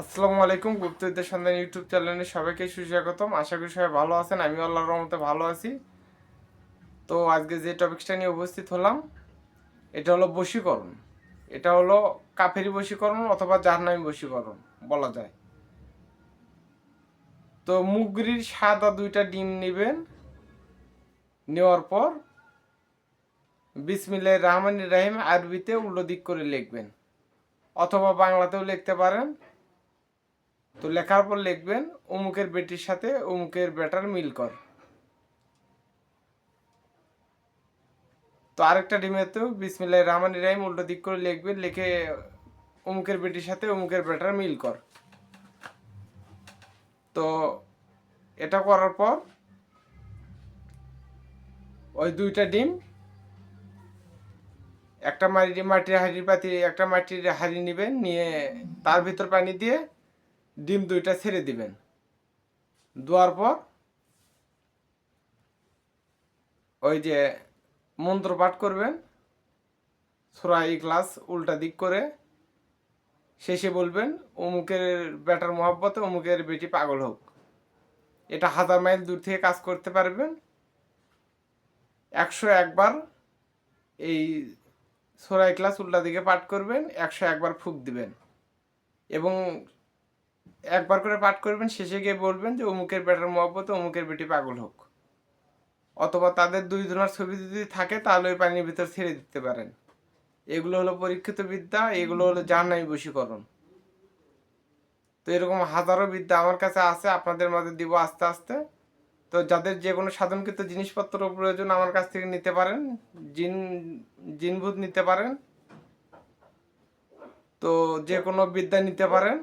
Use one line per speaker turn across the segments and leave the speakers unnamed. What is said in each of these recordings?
আসসালামু আলাইকুম গুপ্তবিদ্যা সন্ধান ইউটিউব চ্যানেলে সবাইকে সুস্বাগতম। আশা করি সবাই ভালো আছেন আমি আল্লাহর রহমতে ভালো আছি। তো আজকে যে টপিকসটা নিয়ে উপস্থিত হলাম, এটা হলো বশীকরণ। এটা হলো কাফেরি বশীকরণ অথবা জাহান্নামী বশীকরণ, বলা যায়। তো মুগরির সাদা দুইটা ডিম নেবেন, নেওয়ার পর বিসমিল্লাহ রহমান রাহিম আরবিতে উল্টো দিক করে লিখবেন। অথবা বাংলাতেও লিখতে পারেন তো লেখার পর লিখবেন, অমুকের বেটির সাথে অমুকের বেটার মিল কর। তো আরেকটা ডিমেতেও বিসমিল্লাহ রহমান রাহিম উল্টো দিক করে লিখবেন, লিখে অমুকের বেটির সাথে অমুকের বেটার মিল কর। তো এটা করার পর ওই দুইটা ডিম, একটা মাটি মাটির হাঁড়ির পাতি, একটা মাটির হাঁড়ি নেবেন, নিয়ে তার ভিতর পানি দিয়ে ডিম দুইটা ছেড়ে দিবেন। দেওয়ার পর ওই যে মন্ত্র পাঠ করবেন সুরা ইখলাস উল্টা দিক করে শেষে বলবেন, অমুকের বেটার মহাব্বতে অমুকের বেটি পাগল হোক। এটা হাজার মাইল দূর থেকে কাজ করতে পারবেন। একশো একবার এই সোরাই ক্লাস উল্টা দিকে পাঠ করবেন, একশো একবার ফুক দিবেন এবং একবার করে পাঠ করবেন, শেষে গিয়ে বলবেন যে অমুকের বেটার মহব্বত, অমুকের বেটি পাগল হোক। অথবা তাদের দুই জনের ছবি যদি থাকে, তাহলে ওই পানির ভিতর ছেড়ে দিতে পারেন। এগুলো হলো পরীক্ষিত বিদ্যা, এগুলো হলো জাহান্নামী বশীকরণ। তো এরকম হাজারো বিদ্যা আমার কাছে আছে, আপনাদের মাঝে দিব আস্তে আস্তে। তো যাদের যে কোনো সাধনকৃত জিনিসপত্র প্রয়োজন আমার কাছ থেকে নিতে পারেন, জিন, জিনভূত নিতে পারেন। তো যে কোনো বিদ্যা নিতে পারেন।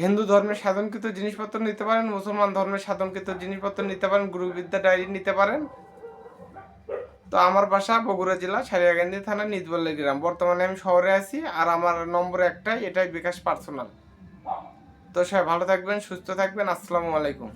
হিন্দু ধর্মের সাধনকৃত জিনিসপত্র নিতে পারেন, মুসলমান ধর্মের সাধনকৃত জিনিসপত্র নিতে পারেন, গুরুবিদ্যা ডায়েরি নিতে পারেন। তো আমার বাসা বগুড়া জেলা সারিয়াগান্ধী থানা নিজবল্লী গ্রাম। বর্তমানে আমি শহরে আছি আর আমার নম্বর একটাই, এটাই বিকাশ পার্সোনাল। তো সবাই ভালো থাকবেন, সুস্থ থাকবেন, আসসালামু আলাইকুম।